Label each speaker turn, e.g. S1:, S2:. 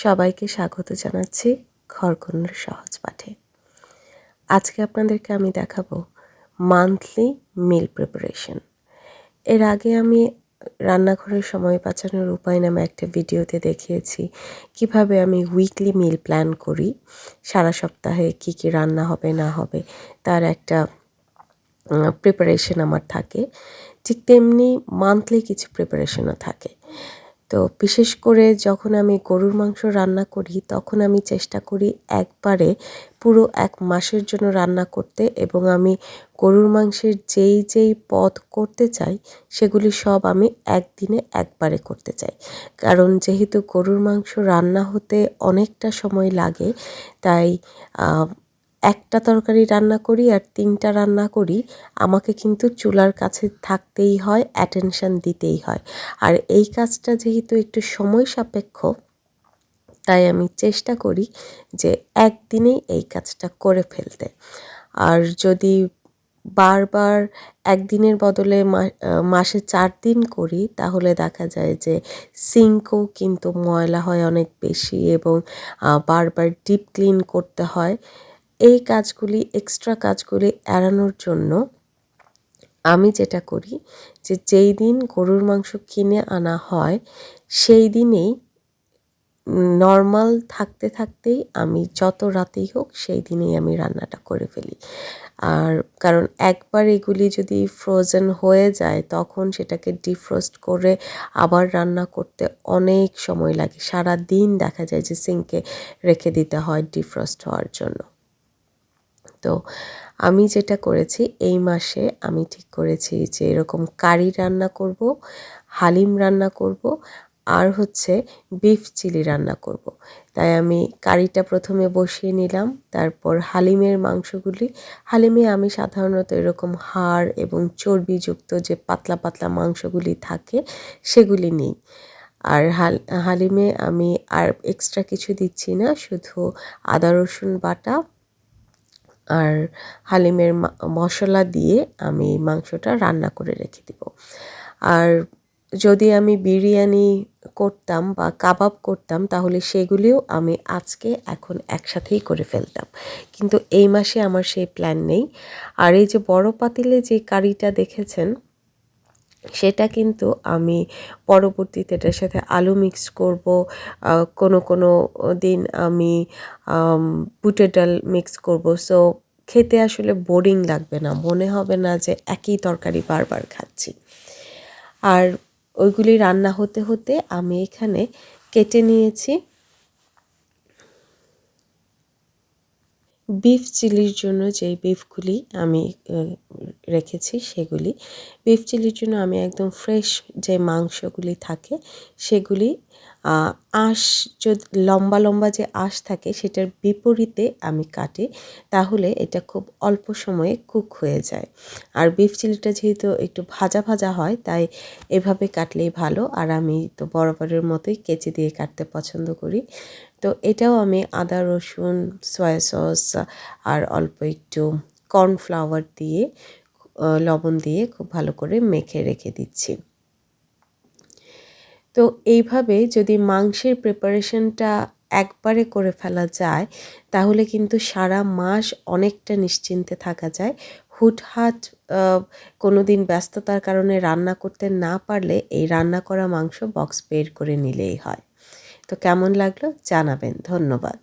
S1: সবাইকে স্বাগত জানাচ্ছি ঘরকন্যার সহজ পাঠে। আজকে আপনাদেরকে আমি দেখাবো মান্থলি মিল প্রিপারেশন এর আগে আমি রান্নাঘরের সময় বাঁচানোর উপায় নামে একটা ভিডিওতে দেখিয়েছি, কীভাবে আমি উইকলি মিল প্ল্যান করি, সারা সপ্তাহে কি কি রান্না হবে, না হবে, তার একটা প্রিপারেশন আমার থাকে। ঠিক তেমনি মান্থলি কিছু প্রিপারেশনও থাকে। তো বিশেষ করে যখন আমি গরুর মাংস রান্না করি, তখন আমি চেষ্টা করি একবারে পুরো এক মাসের জন্য রান্না করতে এবং আমি গরুর মাংসের যেই যেই পদ করতে চাই, সেগুলি সব আমি একদিনে একবারে করতে চাই। কারণ যেহেতু গরুর মাংস রান্না হতে অনেকটা সময় লাগে, তাই একটা তরকারি রান্না করি আর তিনটা রান্না করি, আমাকে কিন্তু চুলার কাছে থাকতেই হয় অ্যাটেনশান দিতেই হয়। আর এই কাজটা যেহেতু একটু সময় সাপেক্ষ, তাই আমি চেষ্টা করি যে একদিনেই এই কাজটা করে ফেলতে। আর যদি বারবার একদিনের বদলে মাসে চার দিন করি, তাহলে দেখা যায় যে সিঙ্কও কিন্তু ময়লা হয় অনেক বেশি এবং বারবার ডিপ ক্লিন করতে হয়। এই কাজগুলি এক্সট্রা কাজগুলি এড়ানোর জন্য আমি যেটা করি যে যেই দিন গরুর মাংস কিনে আনা হয়, সেই দিনেই নর্মাল থাকতে থাকতেই আমি যত রাতেই হোক সেই দিনেই আমি রান্নাটা করে ফেলি। আর কারণ একবার এগুলি যদি ফ্রোজেন হয়ে যায়, তখন সেটাকে ডিফ্রোস্ট করে আবার রান্না করতে অনেক সময় লাগে। সারা দিন দেখা যায় যে সিঙ্কে রেখে দিতে হয় ডিফ্রস্ট হওয়ার জন্য। তো আমি যেটা করেছি, এই মাসে আমি ঠিক করেছি যে এরকম কারি রান্না করব, হালিম রান্না করব, আর হচ্ছে বিফ চিলি রান্না করব। তাই আমি কারিটা প্রথমে বসিয়ে নিলাম, তারপর হালিমের মাংসগুলি, হালিমে আমি সাধারণত এরকম হাড় এবং চর্বিযুক্ত যে পাতলা পাতলা মাংসগুলি থাকে, সেগুলি নিই আর হাল, হালিমে আমি আর এক্সট্রা কিছু দিচ্ছি না, শুধু আদা রসুন বাটা আর হালিমের মশলা দিয়ে আমি মাংসটা রান্না করে রেখে দিব। আর যদি আমি বিরিয়ানি করতাম বা কাবাব করতাম, তাহলে সেগুলিও আমি আজকে এখন একসাথেই করে ফেলতাম। কিন্তু এই মাসে আমার সেই প্ল্যান নেই। আর এই যে বড় পাতিলে যে কারিটা দেখেছেন সেটা কিন্তু আমি পরবর্তীতে এটার সাথে আলু মিক্স করব। কোনো কোনো দিন আমি বুটের ডাল মিক্স করব। সো খেতে আসলে বোরিং লাগবে না। মনে হবে না যে একই তরকারি বারবার খাচ্ছি। আর ওইগুলি রান্না হতে হতে আমি এখানে কেটে নিয়েছি। বিফ চিলির জন্য যে বিফগুলি আমি রেখেছি সেগুলি। বিফ চিলির জন্য আমি একদম ফ্রেশ যে মাংসগুলি থাকে সেগুলি আঁশ যদি, লম্বা লম্বা যে আঁশ থাকে সেটার বিপরীতে আমি কাটি, তাহলে এটা খুব অল্প সময়ে কুক হয়ে যায়। আর বিফ চিলিটা যেহেতু একটু ভাজা ভাজা হয়, তাই এভাবে কাটলেই ভালো। আর আমি তো বরাবরের মতোই কেচি দিয়ে কাটতে পছন্দ করি। তো এটাও আমি আদা, রসুন সয়া সস আর অল্প একটু কর্নফ্লাওয়ার দিয়ে লবণ দিয়ে খুব ভালো করে মেখে রেখে দিচ্ছি। তো এইভাবে যদি মাংসের প্রিপারেশনটা একবারে করে ফেলা যায়, তাহলে কিন্তু সারা মাস অনেকটা নিশ্চিন্তে থাকা যায়। হুটহাট কোনো দিন ব্যস্ততার কারণে রান্না করতে না পারলে এই রান্না করা মাংস বক্স বের করে নিলেই হয়। তো কেমন লাগল? জানাবেন। ধন্যবাদ।